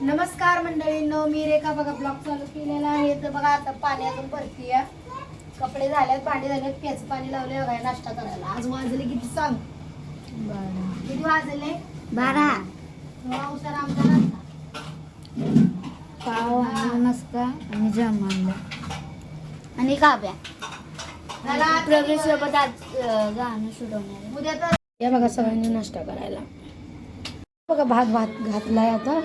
नमस्कार मंडळींनो मी रेखा बघा ब्लॉग चालू केलेला आहे. तर बघा आता पाणी अजून भरती कपडे झालेत भांडी झालेत प्याच पाणी लावले बघा नाश्ता करायला. आज वाजले किती सांग? किती वाजले? बारा. उतर आमचा नाश्ता पाव नमस्कार आणि आणि काव्या झाला प्रवेश सोबत आज अं, गाणं सुटवणार उद्या तर या बघा सगळ्यांनी नाश्ता करायला. बघा भात भात घातलाय आता.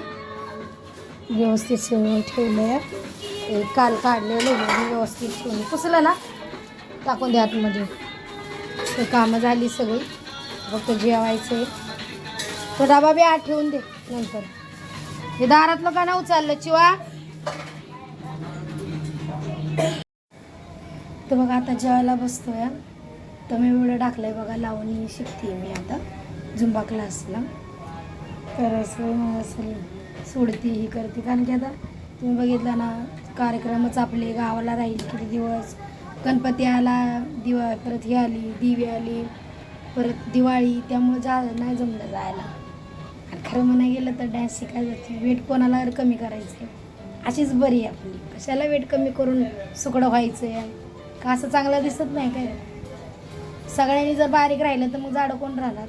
व्यवस्थित शिवून ठेवलं हे काल काढलेलं आहे व्यवस्थित शिवून. पुसलं ना? टाकून द्या आतमध्ये. ते कामं झाली सगळी. फक्त जेवायचं आहे तो डबा बी आत ठेवून दे नंतर. हे दारातलं का ना उचललं चिवा. तर बघा आता जेवायला बसतोय. तर मी मुलं टाकलं आहे बघा लावणी शिकते मी आता. झुंबा क्लासला तर असं असं. सोडते ही करते. कारण की आता तुम्ही बघितलं ना कार्यक्रमच आपले गावाला राहील किती दिवस. गणपती आला दिवा परत ही आली दिवी आली परत दिवाळी त्यामुळे जा नाही जमलं जायला. आणि खरं म्हणाय गेलं तर डॅन्स शिकायला जाते वेट कोणाला कमी करायचं आहे अशीच बरी आहे आपली. कशाला वेट कमी करून सुकडं व्हायचं आहे का असं चांगलं दिसत नाही काय? सगळ्यांनी जर बारीक राहिलं तर मग जाडं कोण राहणार?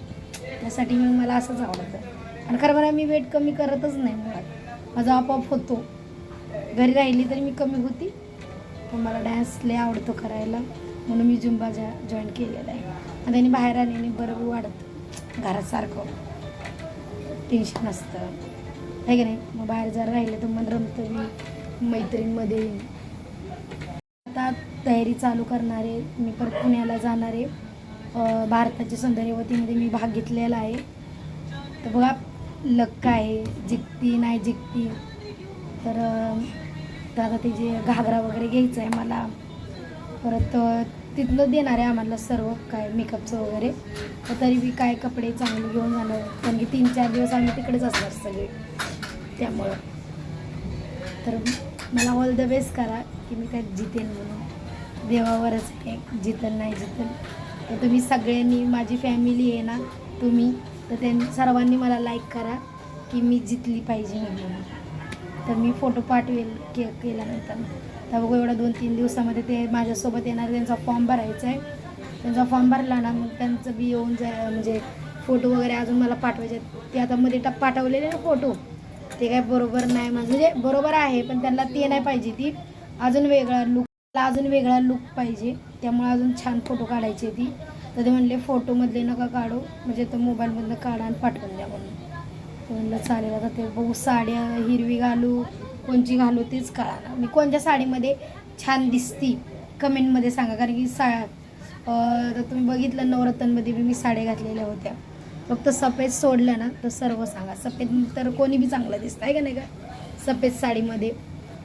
त्यासाठी मग मला असंच आवडतं. आणि खरं बरं मी वेट कमी करतच नाही मुळात. माझा आपोआप होतो. घरी राहिली तरी मी कमी होती. पण मला डान्स लय आवडतो करायला. म्हणून मी जुंबा जॉ जॉईन केलेला आहे. आणि त्यांनी बाहेर आल्याने बरं वाढतं. घरासारखं टेन्शन असतं आहे की नाही? मग बाहेर जर राहिलं तर मन रमतं मी मैत्रीणमध्ये. आता तयारी चालू करणार आहे मी परत पुण्याला जाणारे भारताच्या सौंदर्यवतीमध्ये मी भाग घेतलेला आहे. तर बघा लक आहे जिकती नाही जिंकती. तर आता ते जे घागरा वगैरे घ्यायचं आहे मला परत अं, तिथनं देणार आहे आम्हाला सर्व काय मेकअपचं वगैरे. तर तरी बी काय कपडे चांगले घेऊन जाणार कारण की तीन चार दिवस आम्ही तिकडेच असणार सगळे. त्यामुळं. तर मला ऑल द बेस्ट करा की मी काय जितेन म्हणून. देवावरच आहे जितल नाही जितल तर तुम्ही सगळ्यांनी माझी फॅमिली आहे ना तुम्ही तर त्यांनी सर्वांनी मला लाईक करा की मी जितली पाहिजे म्हणून तर मी फोटो पाठवेल के केल्यानंतर. तर बघू एवढा दोन तीन दिवसामध्ये ते माझ्यासोबत येणार त्यांचा फॉर्म भरायचा आहे. त्यांचा फॉर्म भरला ना मग त्यांचं बी येऊन जाय म्हणजे फोटो वगैरे अजून मला पाठवायचे आहेत. ते आता मध्ये टप पाठवलेले ना फोटो ते काय बरोबर नाही माझं. म्हणजे बरोबर आहे पण त्यांना ते नाही पाहिजे ती. अजून वेगळा लुक अजून वेगळा लुक पाहिजे. त्यामुळे अजून छान फोटो काढायचे ती. तर ते म्हणले फोटोमधले नका काढू. म्हणजे तो मोबाईलमधनं काढा आणि पाठवून द्या म्हणून. तर म्हणलं चालेल आता ते बघू साड्या हिरवी घालू कोणची घालू तेच कळा मी कोणत्या साडीमध्ये छान दिसती कमेंटमध्ये सांगा. कारण की सा तर तुम्ही बघितलं नवरत्नमध्ये बी मी साड्या घातलेल्या होत्या. फक्त सफेद सोडलं ना तर सर्व सांगा. सफेद तर कोणी बी चांगलं दिसतं आहे का नाही का? सफेद साडीमध्ये.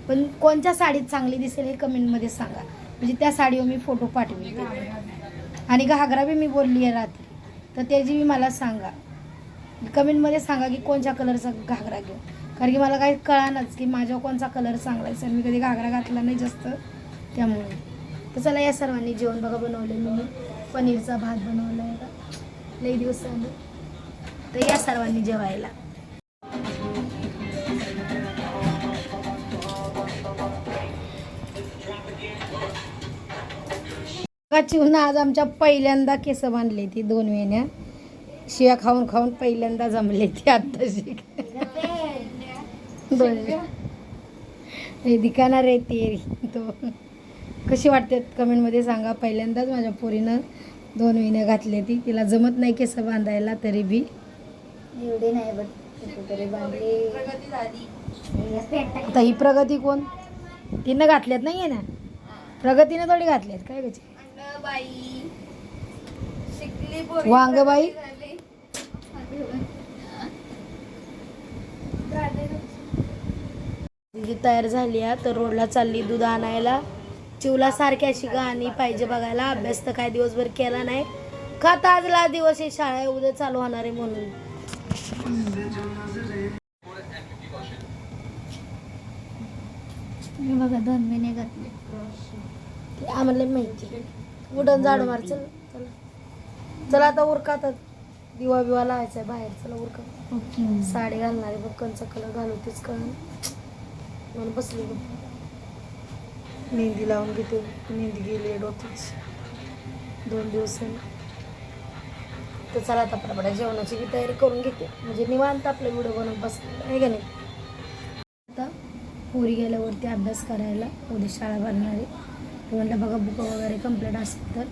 पण कोणत्या साडीत चांगली दिसेल हे कमेंटमध्ये सांगा. म्हणजे त्या साडीवर मी फोटो पाठवेल आणि घागरा बी मी बोलली आहे रात्री. तर त्याची बी मला सांगा. कमेंटमध्ये सांगा की कोणत्या कलरचा घागरा घेऊ. कारण की मला काही कळानच की माझ्या कोणचा कलर चांगला आहे. सर मी कधी घागरा घातला नाही जास्त त्यामुळे. तर चला या सर्वांनी जेवण बघा बनवलं मी पनीरचा भात बनवला आहे का लई दिवसांनी तर या सर्वांनी जेवायला. चिवून आज आमच्या पहिल्यांदा केस बांधले ती दोन वेण्या. शिया खाऊन खाऊन पहिल्यांदा जमले ती आत्ताशी. दोन हे दिखाणार आहे ते तो. कशी वाटते कमेंटमध्ये सांगा. पहिल्यांदाच माझ्या पोरीनं दोन वेण्या घातले ती. तिला जमत नाही केस बांधायला तरी बी. एवढे नाही बट ही प्रगती कोण? तिनं घातल्यात नाही आहे ना प्रगतीनं थोडी घातल्यात. काय वांगबाई. जी तयार झाली आहे तर रोडला चालली दूध आणायला. चिवला सारखी अशी गाणी पाहिजे बघायला. अभ्यास तर काय दिवसभर केला नाही. खात आजला दिवस आहे शाळा उद्या चालू होणार आहे म्हणून. मी बघा दोन महिने घातले. आम्हाला माहिती उडण झाड मार चल. चला चला आता उरका आता. दिवा बिवा लावायचा आहे बाहेर. चला उरका. ओके. साडी घालणारे बघ. कंचा कलर घालू तेच कळ म्हणून बसली बघ. मेहंदी लावून घेते. मेहंदी गेली डोक्याची दोन दिवसांनी तर चला आता पटापटा जेवणाची बी तयारी करून घेते. म्हणजे निवांत आपलं व्हिडिओ बनवून बसले आहे का नाही? आता पोरी गेल्यावरती अभ्यास करायला. उद्या शाळा भरणार आहे. तर बघा बुकं वगैरे कंप्लीट असेल तर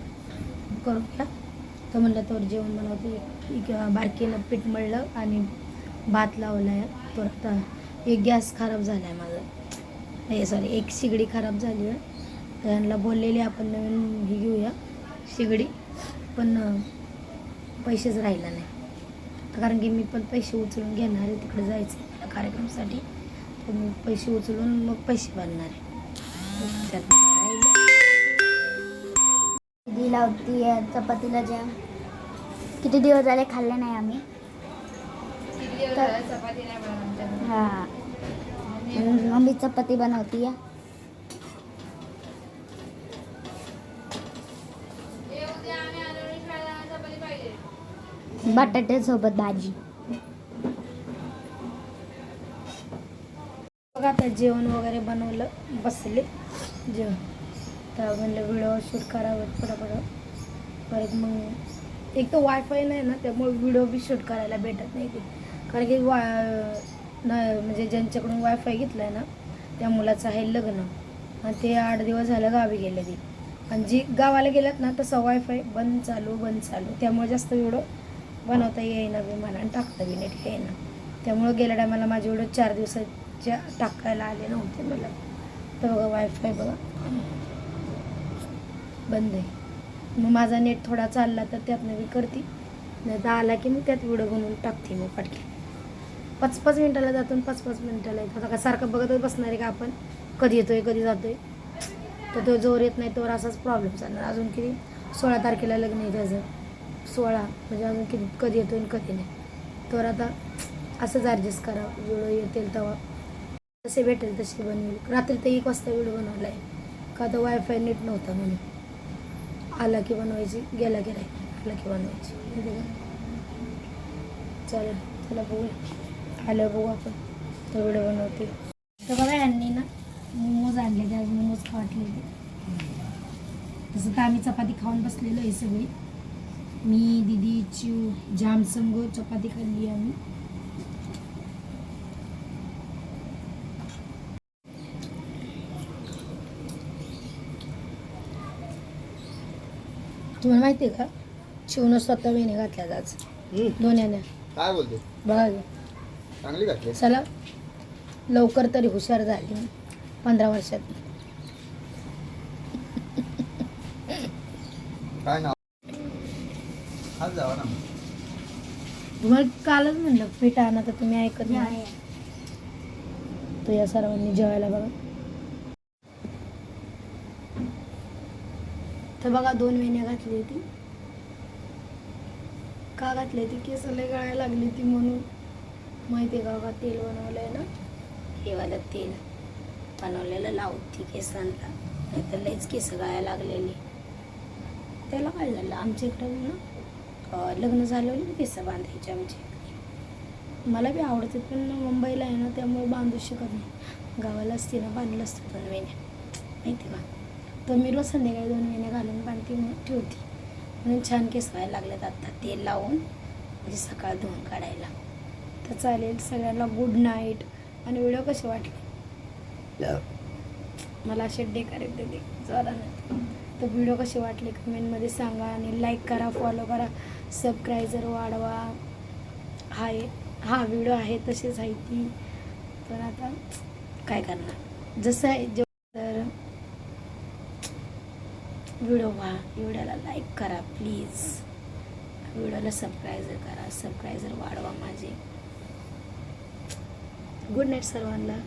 करून घ्या तर म्हणलं तर जेवण बनवते. एक- बारकीनं पीठ मळलं आणि भात लावला आहे तर आता एक गॅस खराब झाला आहे माझा. हे सॉरी एक शिगडी खराब झाली आहे. तर यांना बोललेली आपण नवीन ही घेऊया शिगडी पण पैसेच राहिला नाही. कारण की मी पण पैसे उचलून घेणार आहे तिकडे जायचं आहे कार्यक्रमासाठी. तर मी पैसे उचलून मग पैसे बांधणार आहे. दिदी लावती चपातीला जॅम किती दिवस झाले खाल्ले नाही आम्ही. हा. मम्मी चपाती बनवती या. बटाटे सोबत भाजी. बघा आता जेवण वगैरे बनवलं बसले. जेवण. तर म्हणलं व्हिडिओ शूट करावं पटापट परत मग एक तर वायफाय नाही ना त्यामुळे व्हिडिओ बी शूट करायला भेटत नाही ते. कारण की वा न म्हणजे ज्यांच्याकडून वायफाय घेतलं आहे ना त्या मुलाचं आहे लग्न. आणि ते आठ दिवस झालं गावी गेले ते. आणि जी गावाला गेल्यात ना तसं वायफाय बंद चालू बंद चालू. त्यामुळे जास्त व्हिडिओ बनवता येईना बी मला आणि टाकता बी नीट येईना. त्यामुळं गेल्या टायमाला माझे व्हिडिओ चार दिवसाच्या टाकायला आले नव्हते मला. तर बघा वायफाय बघा. बंद आहे. मग माझा नेट थोडा चालला तर त्यातनं मी करते. नाही तर आला की मग त्यात व्हिडिओ बनवून टाकते मग पटके. पाच पाच मिनिटाला जातो आणि पाच पाच मिनिटाला येतो. आता का सारखं बघतच बसणार आहे का आपण? कधी येतोय कधी जातोय? तर तो जोर येत नाही तोवर असाच प्रॉब्लेम चालणार. अजून किती? सोळा तारखेला लग्न आहे त्याचं. सोळा. म्हणजे अजून किती? कधी येतोय आणि कधी नाही. तर आता असंच ॲडजस्ट करा. व्हिडिओ येतील तेव्हा. जसे भेटेल तसे बनवेल. रात्री तर एक वाजता व्हिडिओ बनवला आहे का तर वायफाय नीट नव्हता म्हणून. आला की बनवायची गेला की नाही आला की बनवायची. चल चालेल चला बघूया. आलं बघू आपण. तर व्हिडिओ बनवते. तर बघा यांनी ना मोमोज आणले ते आज मोमोज खाटले तसं तर आम्ही चपाती खाऊन बसलेलो आहे सगळी. मी दिदी चिव जाम संग चपाती खाल्ली आम्ही. तुम्हाला माहिती आहे का? शिवनं स्वतः वेणे घातल्या आज. दोन्याने काय बोलते? बघा. की. चांगली घातली. चला. लवकर तरी हुशार झाली. पंधरा वर्षात. काय नाव? आज जावा ना. तुम्हाला कालच म्हणलं पीठ आणा तर तुम्ही ऐकत नाही. तर या सर्वांनी जेवायला बघा. तर बघा दोन महिने घातली होती. का घातली होती? केस लय गळायला लागली ती म्हणून. माहिती आहे का बघा तेल बनवलंय ना? हे वालं तेल बनवलेलं लावती केसांना नाही तर लयच केस गळायला लागलेली. त्याला काय झालं? आमच्या इकडं ना लग्न झालं ना केस बांधायचे आमच्या इकडे. मला बी आवडते पण मुंबईला आहे ना त्यामुळे बांधू शकत नाही. गावाला असते ना बांधलं असतं दोन महिने माहिती का? तर मी रोज संध्याकाळी दोन वेण्या घालून बांधते ठेवते. म्हणून छान केस व्हायला लागलेत आता. तेल लावून म्हणजे सकाळ धुवून काढायला. तर चालेल सगळ्यांना गुड नाईट आणि व्हिडिओ कसे वाटले? मला असे डेकर येते ते जोरानं. तर व्हिडिओ कसे वाटले कमेंटमध्ये सांगा आणि लाईक करा फॉलो करा. सबस्क्रायबर वाढवा. हाय. हा व्हिडिओ आहे तसेच आहे ती. पण आता काय करणार? जसं आहे जे तर व्हिडिओ व्हा व्हिडिओला लाईक करा प्लीज व्हिडिओला सबस्क्रायझर करा. सबस्क्रायझर वाढवा माझे. गुड नाईट सर्वांना.